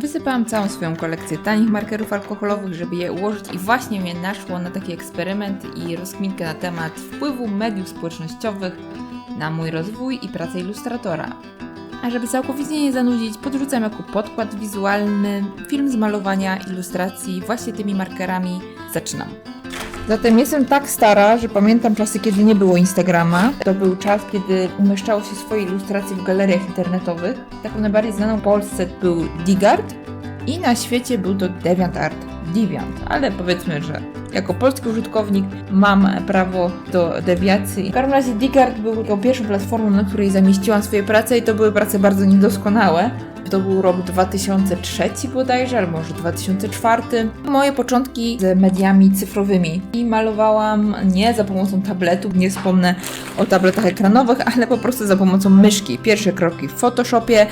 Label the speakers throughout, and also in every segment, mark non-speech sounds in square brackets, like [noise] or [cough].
Speaker 1: Wysypałam całą swoją kolekcję tanich markerów alkoholowych, żeby je ułożyć i właśnie mnie naszło na taki eksperyment i rozkminkę na temat wpływu mediów społecznościowych na mój rozwój i pracę ilustratora. A żeby całkowicie nie zanudzić, podrzucam jako podkład wizualny film z malowania ilustracji właśnie tymi markerami. Zaczynam. Zatem jestem tak stara, że pamiętam czasy, kiedy nie było Instagrama. To był czas, kiedy umieszczało się swoje ilustracje w galeriach internetowych. Taką najbardziej znaną w Polsce był Digart i na świecie był to DeviantArt. Deviant, ale powiedzmy, że jako polski użytkownik mam prawo do dewiacji. W każdym razie Digart był taką pierwszą platformą, na której zamieściłam swoje prace i to były prace bardzo niedoskonałe. To był rok 2003 bodajże, albo może 2004. Moje początki z mediami cyfrowymi. I malowałam nie za pomocą tabletów, nie wspomnę o tabletach ekranowych, ale po prostu za pomocą myszki. Pierwsze kroki w Photoshopie,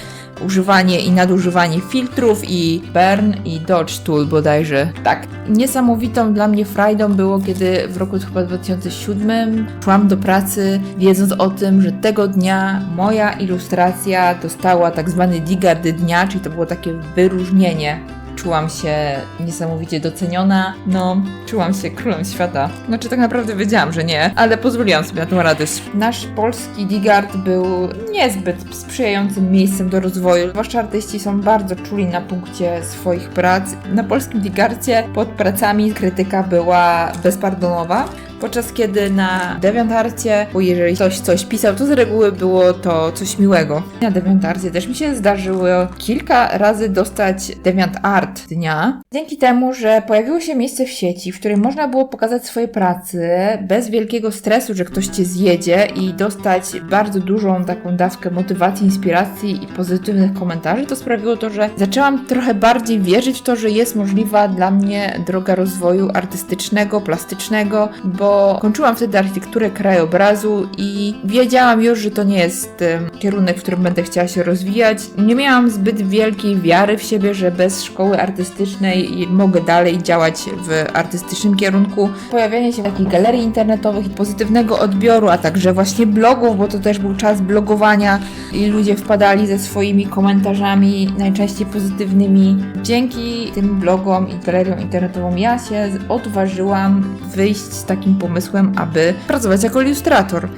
Speaker 1: używanie i nadużywanie filtrów i Burn i Dodge Tool bodajże. Tak. Niesamowitą dla mnie frajdą było, kiedy w roku chyba 2007 szłam do pracy, wiedząc o tym, że tego dnia moja ilustracja dostała tak zwany Digard dnia, czyli to było takie wyróżnienie. Czułam się niesamowicie doceniona, no, czułam się królem świata. Znaczy, tak naprawdę wiedziałam, że nie, ale pozwoliłam sobie na tą radość. Nasz polski Digard był niezbyt sprzyjającym miejscem do rozwoju, zwłaszcza artyści są bardzo czuli na punkcie swoich prac. Na polskim Digarcie pod pracami krytyka była bezpardonowa, podczas kiedy na DeviantArcie, bo jeżeli ktoś coś pisał, to z reguły było to coś miłego. Na DeviantArcie też mi się zdarzyło kilka razy dostać DeviantArt dnia, dzięki temu, że pojawiło się miejsce w sieci, w którym można było pokazać swoje prace bez wielkiego stresu, że ktoś cię zjedzie i dostać bardzo dużą taką dawkę motywacji, inspiracji i pozytywnych komentarzy, to sprawiło to, że zaczęłam trochę bardziej wierzyć w to, że jest możliwa dla mnie droga rozwoju artystycznego, plastycznego, bo kończyłam wtedy architekturę krajobrazu i wiedziałam już, że to nie jest kierunek, w którym będę chciała się rozwijać. Nie miałam zbyt wielkiej wiary w siebie, że bez szkoły artystycznej mogę dalej działać w artystycznym kierunku. Pojawianie się takich galerii internetowych i pozytywnego odbioru, a także właśnie blogów, bo to też był czas blogowania i ludzie wpadali ze swoimi komentarzami, najczęściej pozytywnymi. Dzięki tym blogom i galeriom internetowym ja się odważyłam wyjść z takim pomysłem, aby pracować jako ilustrator.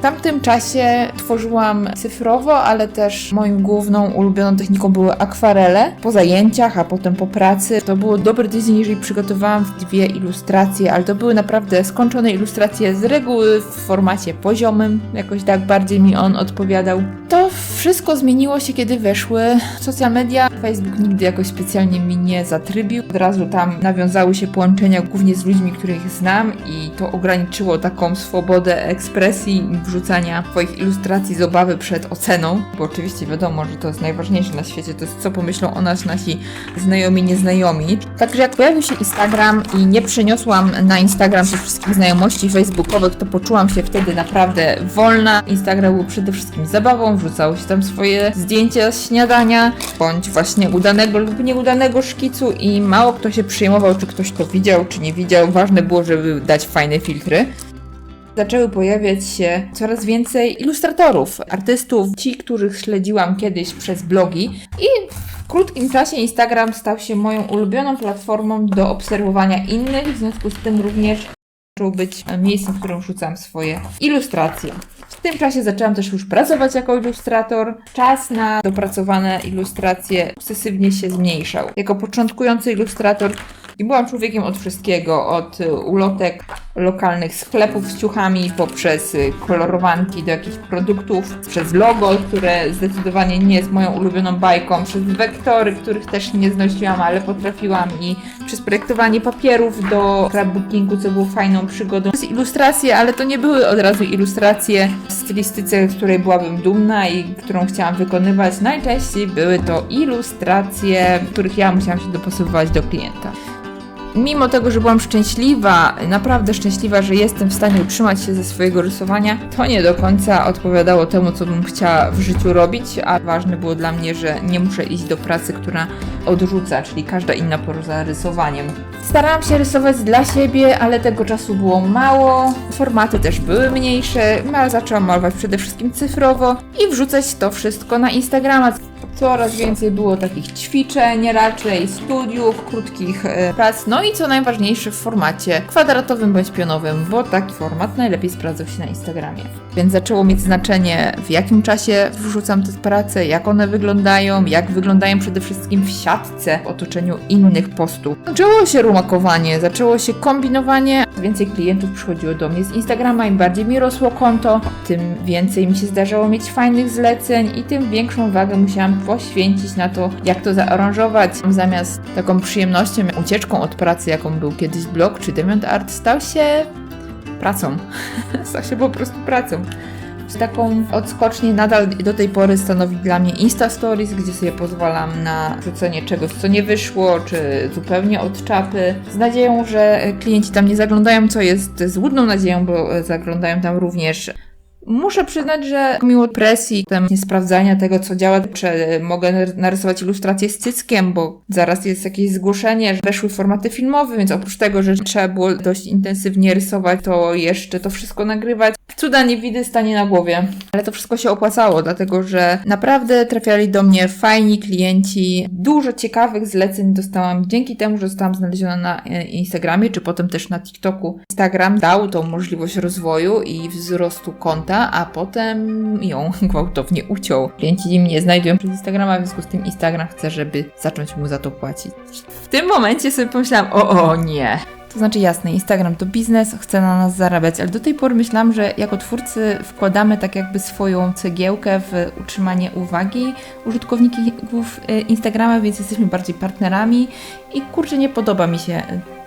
Speaker 1: W tamtym czasie tworzyłam cyfrowo, ale też moją główną ulubioną techniką były akwarele. Po zajęciach, a potem po pracy. To było dobry tydzień, jeżeli przygotowałam dwie ilustracje, ale to były naprawdę skończone ilustracje z reguły w formacie poziomym. Jakoś tak bardziej mi on odpowiadał. To wszystko zmieniło się, kiedy weszły social media. Facebook nigdy jakoś specjalnie mi nie zatrybił. Od razu tam nawiązały się połączenia głównie z ludźmi, których znam i to ograniczyło taką swobodę ekspresji i wrzucania swoich ilustracji z obawy przed oceną, bo oczywiście wiadomo, że to jest najważniejsze na świecie, to jest co pomyślą o nas nasi znajomi, nieznajomi. Także jak pojawił się Instagram i nie przeniosłam na Instagram tych wszystkich znajomości facebookowych, to poczułam się wtedy naprawdę wolna. Instagram był przede wszystkim zabawą, wrzucało się tam swoje zdjęcia z śniadania, bądź właśnie udanego lub nieudanego szkicu i mało kto się przejmował, czy ktoś to widział, czy nie widział. Ważne było, żeby dać fajne filtry zaczęły pojawiać się coraz więcej ilustratorów, artystów, ci, których śledziłam kiedyś przez blogi i w krótkim czasie Instagram stał się moją ulubioną platformą do obserwowania innych, w związku z tym również być miejscem, w którym rzucam swoje ilustracje. W tym czasie zaczęłam też już pracować jako ilustrator. Czas na dopracowane ilustracje sukcesywnie się zmniejszał. Jako początkujący ilustrator i byłam człowiekiem od wszystkiego, od y, ulotek lokalnych sklepów z ciuchami, poprzez y, kolorowanki do jakichś produktów, przez logo, które zdecydowanie nie jest moją ulubioną bajką, przez wektory, których też nie znosiłam, ale potrafiłam i przez projektowanie papierów do scrapbookingu, co było fajną przygodą. Przez ilustracje, ale to nie były od razu ilustracje w stylistyce, z której byłabym dumna i którą chciałam wykonywać. Najczęściej były to ilustracje, których ja musiałam się dopasowywać do klienta mimo tego, że byłam szczęśliwa, naprawdę szczęśliwa, że jestem w stanie utrzymać się ze swojego rysowania, to nie do końca odpowiadało temu, co bym chciała w życiu robić, a ważne było dla mnie, że nie muszę iść do pracy, która odrzuca, czyli każda inna poza rysowaniem. Starałam się rysować dla siebie, ale tego czasu było mało, formaty też były mniejsze, ale zaczęłam malować przede wszystkim cyfrowo i wrzucać to wszystko na Instagrama coraz więcej było takich ćwiczeń, raczej studiów, krótkich e, prac, no i co najważniejsze w formacie kwadratowym bądź pionowym, bo taki format najlepiej sprawdzał się na Instagramie. Więc zaczęło mieć znaczenie, w jakim czasie wrzucam te prace, jak one wyglądają, jak wyglądają przede wszystkim w siatce, w otoczeniu innych postów. Zaczęło się rumakowanie, zaczęło się kombinowanie, więcej klientów przychodziło do mnie z Instagrama, im bardziej mi rosło konto, tym więcej mi się zdarzało mieć fajnych zleceń i tym większą wagę musiałam poświęcić na to, jak to zaaranżować. Zamiast taką przyjemnością, ucieczką od pracy, jaką był kiedyś blog czy Demiant Art, stał się pracą. [laughs] stał się po prostu pracą. Z taką odskocznię nadal do tej pory stanowi dla mnie Insta Stories, gdzie sobie pozwalam na wrzucenie czegoś, co nie wyszło, czy zupełnie od czapy. Z nadzieją, że klienci tam nie zaglądają, co jest złudną nadzieją, bo zaglądają tam również Muszę przyznać, że mimo presji, tem sprawdzania tego, co działa, czy mogę narysować ilustrację z cyckiem, bo zaraz jest jakieś zgłoszenie, że weszły formaty filmowe, więc oprócz tego, że trzeba było dość intensywnie rysować, to jeszcze to wszystko nagrywać. Cuda nie widy stanie na głowie. Ale to wszystko się opłacało, dlatego że naprawdę trafiali do mnie fajni klienci. Dużo ciekawych zleceń dostałam dzięki temu, że zostałam znaleziona na e, Instagramie, czy potem też na TikToku. Instagram dał tą możliwość rozwoju i wzrostu konta, a potem ją gwałtownie uciął. Klienci mnie znajdują przez Instagrama, w związku z tym Instagram chce, żeby zacząć mu za to płacić. W tym momencie sobie pomyślałam, o, o nie, to znaczy jasne, Instagram to biznes, chce na nas zarabiać, ale do tej pory myślałam, że jako twórcy wkładamy tak jakby swoją cegiełkę w utrzymanie uwagi użytkowników y, Instagrama, więc jesteśmy bardziej partnerami i kurczę, nie podoba mi się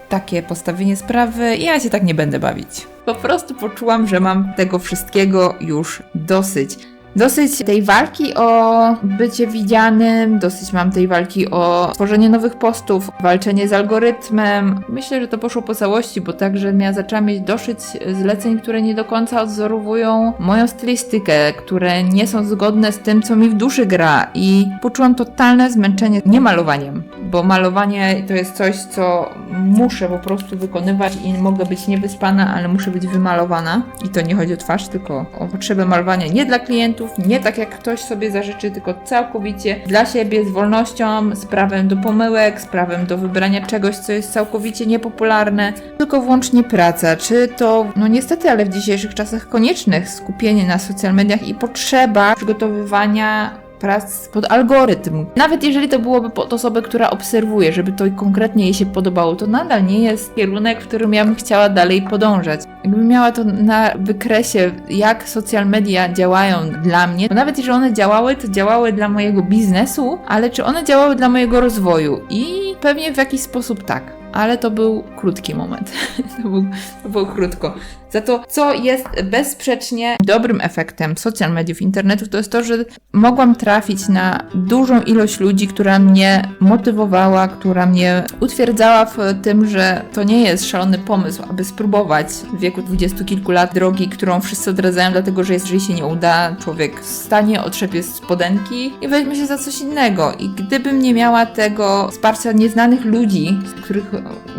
Speaker 1: takie postawienie sprawy ja się tak nie będę bawić. Po prostu poczułam, że mam tego wszystkiego już dosyć. Dosyć tej walki o bycie widzianym, dosyć mam tej walki o tworzenie nowych postów, walczenie z algorytmem. Myślę, że to poszło po całości, bo także ja zaczęłam mieć dosyć zleceń, które nie do końca odzorowują moją stylistykę, które nie są zgodne z tym, co mi w duszy gra i poczułam totalne zmęczenie nie malowaniem, bo malowanie to jest coś, co muszę po prostu wykonywać i mogę być niewyspana, ale muszę być wymalowana. I to nie chodzi o twarz, tylko o potrzebę malowania nie dla klientów, nie tak jak ktoś sobie zażyczy, tylko całkowicie dla siebie, z wolnością, z prawem do pomyłek, z prawem do wybrania czegoś, co jest całkowicie niepopularne, tylko wyłącznie praca. Czy to, no niestety, ale w dzisiejszych czasach koniecznych skupienie na social mediach i potrzeba przygotowywania prac pod algorytm. Nawet jeżeli to byłoby pod osobę, która obserwuje, żeby to konkretnie jej się podobało, to nadal nie jest kierunek, w którym ja bym chciała dalej podążać. Jakbym miała to na wykresie, jak social media działają dla mnie, bo nawet jeżeli one działały, to działały dla mojego biznesu, ale czy one działały dla mojego rozwoju? I pewnie w jakiś sposób tak ale to był krótki moment. [laughs] to, był, to było krótko. Za to, co jest bezsprzecznie dobrym efektem social mediów, internetu, to jest to, że mogłam trafić na dużą ilość ludzi, która mnie motywowała, która mnie utwierdzała w tym, że to nie jest szalony pomysł, aby spróbować w wieku dwudziestu kilku lat drogi, którą wszyscy odradzają, dlatego że jeżeli się nie uda, człowiek stanie, otrzepie spodenki i weźmie się za coś innego. I gdybym nie miała tego wsparcia nieznanych ludzi, z których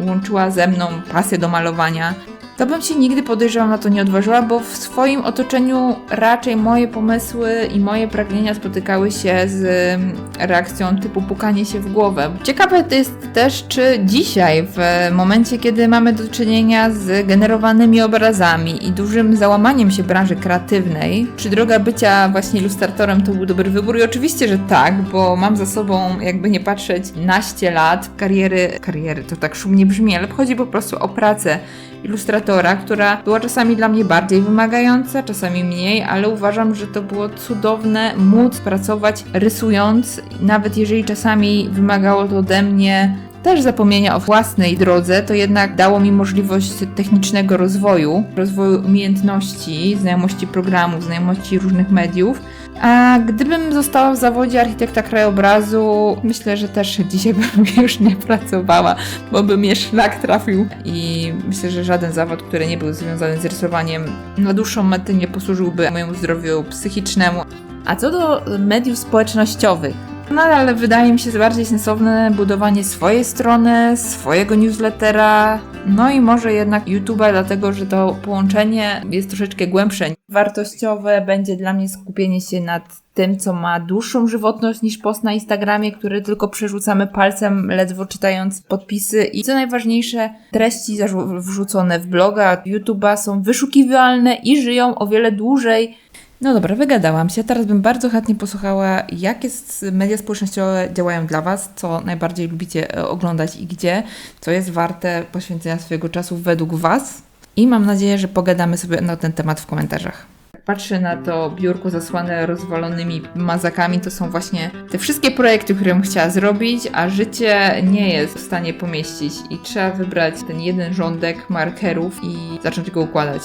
Speaker 1: łączyła ze mną pasję do malowania, to bym się nigdy podejrzewam na to nie odważyła, bo w swoim otoczeniu raczej moje pomysły i moje pragnienia spotykały się z mm, reakcją typu pukanie się w głowę. Ciekawe to jest też, czy dzisiaj, w momencie, kiedy mamy do czynienia z generowanymi obrazami i dużym załamaniem się branży kreatywnej, czy droga bycia właśnie ilustratorem to był dobry wybór? I oczywiście, że tak, bo mam za sobą, jakby nie patrzeć, naście lat kariery, kariery to tak szumnie brzmi, ale chodzi po prostu o pracę ilustratora, która była czasami dla mnie bardziej wymagająca, czasami mniej, ale uważam, że to było cudowne móc pracować rysując, nawet jeżeli czasami wymagało to ode mnie też zapomnienia o własnej drodze, to jednak dało mi możliwość technicznego rozwoju, rozwoju umiejętności, znajomości programów, znajomości różnych mediów. A gdybym została w zawodzie architekta krajobrazu, myślę, że też dzisiaj [laughs] bym już nie pracowała, bo by mnie szlak trafił. I myślę, że żaden zawód, który nie był związany z rysowaniem, na dłuższą metę nie posłużyłby mojemu zdrowiu psychicznemu. A co do mediów społecznościowych, No ale wydaje mi się bardziej sensowne budowanie swojej strony, swojego newslettera, no i może jednak YouTube'a, dlatego że to połączenie jest troszeczkę głębsze. Wartościowe będzie dla mnie skupienie się nad tym, co ma dłuższą żywotność niż post na Instagramie, który tylko przerzucamy palcem, ledwo czytając podpisy. I co najważniejsze, treści wrzucone w bloga, YouTube'a są wyszukiwalne i żyją o wiele dłużej no dobra, wygadałam się. Teraz bym bardzo chętnie posłuchała, jak jest media społecznościowe działają dla Was, co najbardziej lubicie e, oglądać i gdzie, co jest warte poświęcenia swojego czasu według Was. I mam nadzieję, że pogadamy sobie na ten temat w komentarzach. Patrzę na to biurko zasłane rozwalonymi mazakami. To są właśnie te wszystkie projekty, które bym chciała zrobić, a życie nie jest w stanie pomieścić. I trzeba wybrać ten jeden rządek markerów i zacząć go układać.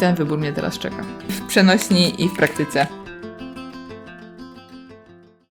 Speaker 1: Ten wybór mnie teraz czeka. W przenośni i w praktyce.